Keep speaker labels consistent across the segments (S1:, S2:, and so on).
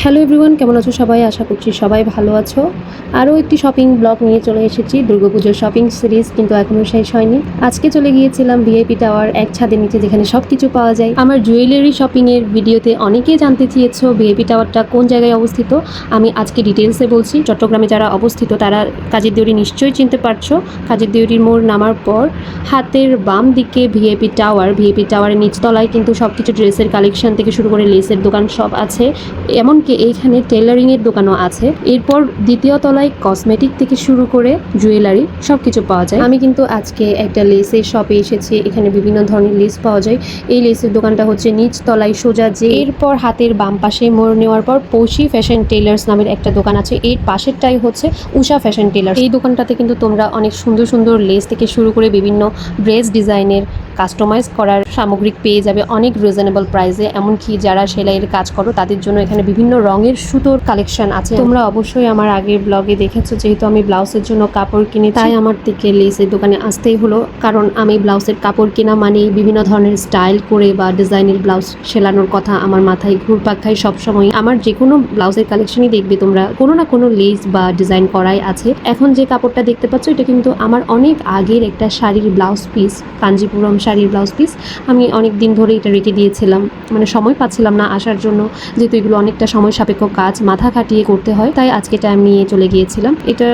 S1: Hello everyone কেমন আছো সবাই? আশা করছি সবাই ভালো আছো। আরও একটি শপিং ব্লগ নিয়ে চলে এসেছি। দুর্গাপুজোর শপিং সিরিজ কিন্তু এখনও শেষ হয়নি। আজকে চলে গিয়েছিলাম ভিআইপি টাওয়ার এক ছাদের নিচে যেখানে সব কিছু পাওয়া যায়। আমার জুয়েলারি শপিংয়ের ভিডিওতে অনেকেই জানতে চেয়েছো ভিআইপি টাওয়ারটা কোন জায়গায় অবস্থিত। আমি আজকে ডিটেলসে বলছি। চট্টগ্রামে যারা অবস্থিত, তারা কাজের দেউরি নিশ্চয়ই চিনতে পারছ। কাজের দেউরির মোড় নামার পর হাতের বাম দিকে ভিআইপি টাওয়ার ভিআইপি টাওয়ারের নিচতলায় কিন্তু সব কিছু ড্রেসের কালেকশন থেকে শুরু করে লেসের দোকান সব আছে। এমনকি এইখানে টেলারিংয়ের দোকানও আছে। এরপর দ্বিতীয় তলায় কসমেটিক থেকে শুরু করে জুয়েলারি সব কিছু পাওয়া যায়। আমি কিন্তু আজকে একটা লেসের শপে এসেছি। এখানে বিভিন্ন ধরনের লেস পাওয়া যায়। এই লেসের দোকানটা হচ্ছে নিচ তলায় সোজা যে এরপর হাতের বাম পাশে মোড় নেওয়ার পর পৌশি ফ্যাশন টেলার্স নামের একটা দোকান আছে। এর পাশেরটাই হচ্ছে উষা ফ্যাশন টেলার এই দোকানটাতে কিন্তু তোমরা অনেক সুন্দর সুন্দর লেস থেকে শুরু করে বিভিন্ন ড্রেস ডিজাইনের কাস্টমাইজ করার সামগ্রিক পেয়ে যাবে অনেক রিজনেবল প্রাইসে এমনকি যারা সেলাইয়ের কাজ করো, তাদের জন্য এখানে বিভিন্ন রঙের সুতোর কালেকশন আছে। তোমরা অবশ্যই আমার আগের ব্লগে দেখেছ, যেহেতু আমি ব্লাউজের জন্য কাপড় কিনি তাই আমার থেকে লেসের দোকানে আসতেই হলো, কারণ আমি ব্লাউজের কাপড় কেনা মানে বিভিন্ন ধরনের স্টাইল করে বা ডিজাইনের ব্লাউজ সেলানোর কথা আমার মাথায় ঘুরপাক খায় সবসময় আমার যে কোনো ব্লাউজের কালেকশনই দেখবে তোমরা, কোনো না কোনো লেস বা ডিজাইন করাই আছে। এখন যে কাপড়টা দেখতে পাচ্ছ, এটা কিন্তু আমার অনেক আগের একটা শাড়ির ব্লাউজ পিস কাঞ্জিপুরম শাড়ির ব্লাউজ পিস আমি অনেক দিন ধরে এটা রেখে দিয়েছিলাম। মানে সময় পাচ্ছিলাম না আসার জন্য, যেহেতু এগুলো অনেকটা সময় সাপেক্ষ কাজ, মাথা খাটিয়ে করতে হয়, তাই আজকে টাইম নিয়ে চলে গিয়েছিলাম। এটা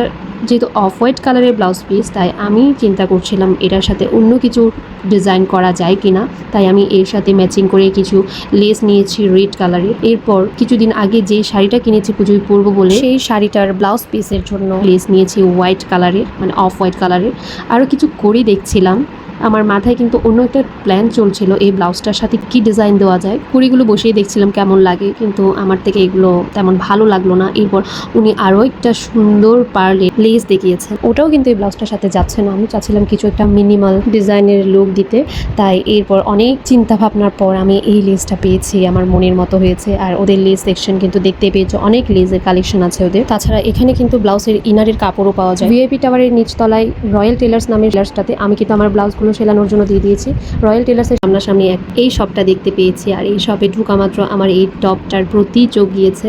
S1: যেহেতু অফ হোয়াইট কালারের ব্লাউজ পিস তাই আমি চিন্তা করছিলাম এটার সাথে অন্য কিছু ডিজাইন করা যায় কিনা। তাই আমি এর সাথে ম্যাচিং করে কিছু লেস নিয়েছি রেড কালারের এরপর কিছুদিন আগে যে শাড়িটা কিনেছি পুজোয় পরবো বলে, সেই শাড়িটার ব্লাউজ পিসের জন্য লেস নিয়েছি হোয়াইট কালারের মানে অফ হোয়াইট কালারের আরও কিছু করি দেখছিলাম। আমার মাথায় কিন্তু অন্য একটা প্ল্যান চলছিল, এই ব্লাউজটার সাথে কি ডিজাইন দেওয়া যায়। কুড়িগুলো বসিয়ে দেখছিলাম কেমন লাগে, কিন্তু আমার থেকে এগুলো তেমন ভালো লাগল না। এরপর উনি আরও একটা সুন্দর পার্লে লেস দেখিয়েছেন। ওটাও কিন্তু এই ব্লাউজটার সাথে যাচ্ছে না। আমি চাচ্ছিলাম কিছু একটা মিনিমাল ডিজাইনের লুক দিতে। তাই এরপর অনেক চিন্তা ভাবনার পর আমি এই লেসটা পেয়েছি, আমার মনের মতো হয়েছে। আর ওদের লেস সেকশন কিন্তু দেখতে পেয়েছ, অনেক লেসের কালেকশন আছে ওদের। তাছাড়া এখানে কিন্তু ব্লাউজের ইনারের কাপড়ও পাওয়া যায়। ভিআইপি টাওয়ারের নিচতলায় রয়্যাল টেলার্স নামের টেলার্সটাতে আমি কিন্তু আমার ব্লাউজগুলো সেলানোর জন্য দিয়ে দিয়েছি। রয়্যাল টেলার্সের সামনাসামনি এক এই শপটা দেখতে পেয়েছি আর এই শপে ঢুকা মাত্র আমার এই টপটার প্রতি চোখ গিয়েছে।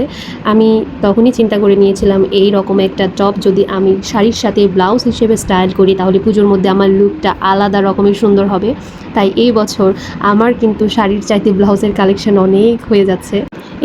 S1: আমি তখনই চিন্তা করে নিয়েছিলাম, এই রকম একটা টপ যদি আমি শাড়ির সাথে ব্লাউজ হিসেবে স্টাইল করি, তাহলে পুজোর মধ্যে আমার লুকটা আলাদা রকমের সুন্দর হবে। তাই এই বছর আমার কিন্তু শাড়ির চাইতে ব্লাউজের কালেকশন অনেক হয়ে যাচ্ছে।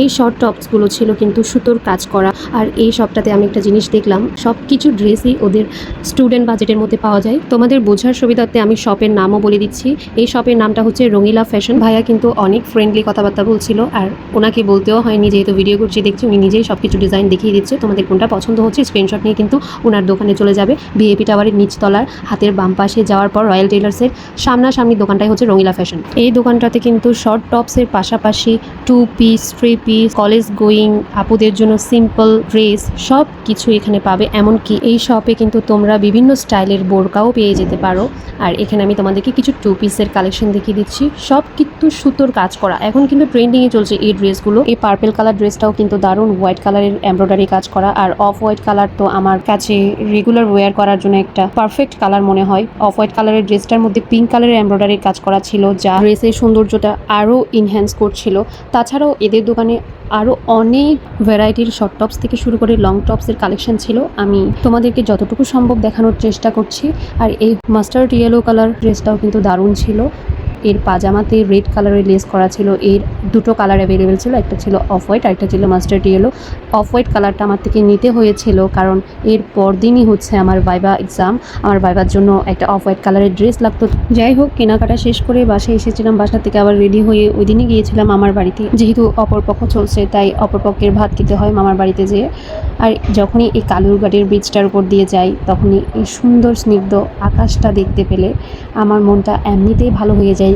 S1: এই শর্ট টপসগুলো ছিল কিন্তু সুতোর কাজ করা। আর এই শপটাতে আমি একটা জিনিস দেখলাম সব কিছু ড্রেসই ওদের স্টুডেন্ট বাজেটের মধ্যে পাওয়া যায়। তোমাদের বোঝার সুবিধার্থে আমি শপের নামও বলে দিচ্ছি। এই শপের নামটা হচ্ছে রঙিলা ফ্যাশন ভাইয়া কিন্তু অনেক ফ্রেন্ডলি কথাবার্তা বলছিল আর ওনাকে বলতেও হয়নি, যেহেতু ভিডিও করছি, দেখছি উনি নিজেই সব কিছু ডিজাইন দেখিয়ে দিচ্ছে। তোমাদের কোনটা পছন্দ হচ্ছে স্ক্রিনশট নিয়ে কিন্তু ওনার দোকানে চলে যাবে। বিএপি টাওয়ারের নিচতলার হাতের বাম পাশে যাওয়ার পর রয়্যাল টেলার্সের সামনাসামনি দোকানটাই হচ্ছে রঙিলা ফ্যাশন এই দোকানটাতে কিন্তু শর্ট টপসের পাশাপাশি two piece three piece college going আপুদের জন্য সিম্পল ড্রেস সব কিছু এখানে পাবে। এমনকি এই শপে কিন্তু তোমরা বিভিন্ন স্টাইলের বোরকাও পেয়ে যেতে পারো। আর এখানে আমি তোমাদেরকে কিছু টু পিসের কালেকশন দেখিয়ে দিচ্ছি। সব কিন্তু সুতোর কাজ করা। এখন কিন্তু ট্রেন্ডিংয়ে চলছে এই ড্রেসগুলো এই পার্পেল কালার ড্রেসটাও কিন্তু দারুণ হোয়াইট কালারের এমব্রয়ডারি কাজ করা। আর অফ হোয়াইট কালার তো আমার কাছে রেগুলার ওয়্যার করার জন্য একটা পারফেক্ট কালার মনে হয়। অফ হোয়াইট কালারের ড্রেসটার মধ্যে পিঙ্ক কালারের এমব্রয়ডারির কাজ করা ছিল, যা ড্রেসের সৌন্দর্যটা আরও ইনহ্যান্স করছিল। তাছাড়াও এদের দোকানে আরও অনেক ভ্যারাইটির শর্ট টপস থেকে শুরু করে লং টপসের কালেকশন ছিল। আমি তোমাদেরকে যতটুকু সম্ভব দেখানোর চেষ্টা করছি। আর এই মাস্টার্ড ইয়েলো কালার ড্রেসটাও কিন্তু দারুণ ছিল। এর পাজামাতে রেড কালারের লেস করা ছিল, এর দুটো কালার অ্যাভেলেবেল ছিল, একটা ছিল অফ হোয়াইট আর একটা ছিল মাস্টার্ড ইয়েলো অফ হোয়াইট কালারটা আমার থেকে নিতে হয়েছিল কারণ এর পরদিনই হচ্ছে আমার ভাইবা এক্সাম আমার ভাইবার জন্য একটা অফ হোয়াইট কালারের ড্রেস লাগতো। যাই হোক, কেনাকাটা শেষ করে বাসায় এসেছিলাম। বাসা থেকে আবার রেডি হয়ে ওই দিনই গিয়েছিলাম আমার বাড়িতে। যেহেতু অপরপক্ষ চলছে, তাই অপরপক্ষের ভাত খেতে হয় মামার বাড়িতে যেয়ে। আর যখনই এই কালুরঘাটের ব্রিজটার উপর দিয়ে যাই, তখনই এই সুন্দর স্নিগ্ধ আকাশটা দেখতে পেলে আমার মনটা এমনিতেই ভালো হয়ে যায়।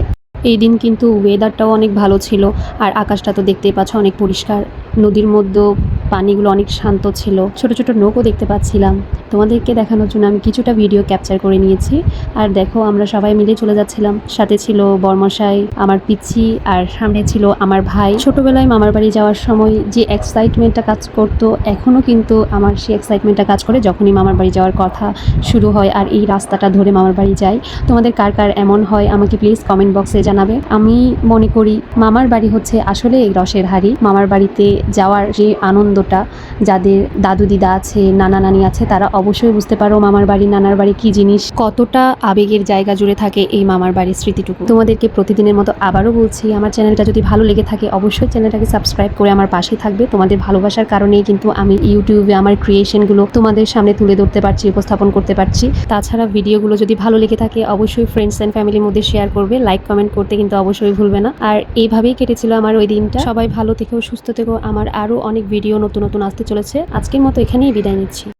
S1: এই দিন কিন্তু ওয়েদারটাও অনেক ভালো ছিল, আর আকাশটা তো দেখতেই পাচ্ছ অনেক পরিষ্কার। নদীর মধ্যেও পানিগুলো অনেক শান্ত ছিল, ছোট ছোট নৌকো দেখতে পাচ্ছিলাম। তোমাদেরকে দেখানোর জন্য আমি কিছুটা ভিডিও ক্যাপচার করে নিয়েছি। আর দেখো, আমরা সবাই মিলে চলে যাচ্ছিলাম। সাথে ছিল বর্মশাই, আমার পিচ্ছি, আর সামনে ছিল আমার ভাই। ছোটবেলায় মামার বাড়ি যাওয়ার সময় যে এক্সাইটমেন্টটা কাজ করতো এখনও কিন্তু আমার সেই এক্সাইটমেন্টটা কাজ করে যখনই মামার বাড়ি যাওয়ার কথা শুরু হয় আর এই রাস্তাটা ধরে মামার বাড়ি যাই তোমাদের কার কার এমন হয় আমাকে প্লিজ কমেন্ট বক্সে জানাবে। আমি মনে করি মামার বাড়ি হচ্ছে আসলে এই রসের হাড়ি। মামার বাড়িতে যাওয়ার যে আনন্দটা, যাদের দাদু দিদা আছে নানা নানি আছে, তারা অবশ্যই বুঝতে পারো মামার বাড়ি, নানার বাড়ি কি জিনিস, কতটা আবেগের জায়গা জুড়ে থাকে এই মামার বাড়ির স্মৃতিটুকু। তোমাদেরকে প্রতিদিনের মতো আবারও বলছি, আমার চ্যানেলটা যদি ভালো লেগে থাকে অবশ্যই চ্যানেলটাকে সাবস্ক্রাইব করে আমার পাশে থাকবে। তোমাদের ভালোবাসার কারণেই কিন্তু আমি ইউটিউবে আমার ক্রিয়েশনগুলো তোমাদের সামনে তুলে ধরতে পারছি, উপস্থাপন করতে পারছি। তাছাড়া ভিডিওগুলো যদি ভালো লেগে থাকে অবশ্যই ফ্রেন্ডস অ্যান্ড ফ্যামিলির মধ্যে শেয়ার করবে লাইক কমেন্ট করতে কিন্তু অবশ্যই ভুলবে না। আর এইভাবেই কেটেছিল আমার ওই দিনটা। সবাই ভালো থেকেও সুস্থ থেকেও আমার আরও অনেক ভিডিও নতুন নতুন আসতে চলেছে। আজকের মতো এখানেই বিদায় নিচ্ছি।